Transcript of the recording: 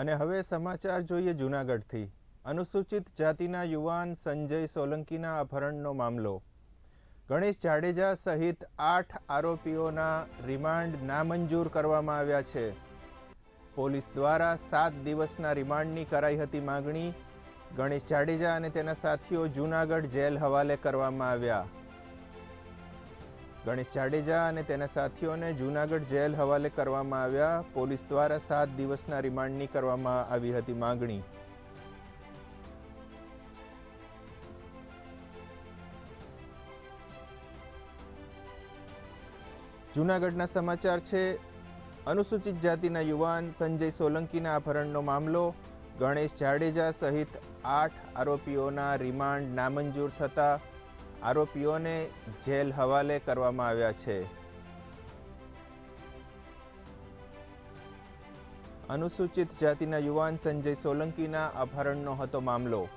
અને હવે સમાચાર જોઈએ જૂનાગઢથી. અનુસૂચિત જાતિના યુવાન સંજય સોલંકીના અપહરણનો મામલો. ગણેશ જાડેજા સહિત આઠ આરોપીઓના રિમાન્ડ નામંજૂર કરવામાં આવ્યા છે. પોલીસ દ્વારા સાત દિવસના રિમાન્ડની કરાઈ હતી માગણી. ગણેશ જાડેજા અને તેના સાથીઓ જૂનાગઢ જેલ હવાલે કરવામાં આવ્યા. ગણેશ જાડેજા અને તેના સાથીઓને જૂનાગઢ જેલ હવાલે કરવામાં આવ્યા. પોલીસ દ્વારા સાત દિવસના રિમાન્ડની કરવામાં આવી હતી માગણી. જૂનાગઢના સમાચાર છે, અનુસૂચિત જાતિના યુવાન સંજય સોલંકીના અપહરણનો મામલો. ગણેશ જાડેજા સહિત આઠ આરોપીઓના રિમાન્ડ નામંજૂર થતા આરોપીઓને જેલ હવાલે કરવામાં આવ્યા છે. અનુસૂચિત જાતિના યુવાન સંજય સોલંકીના અપહરણનો હતો મામલો.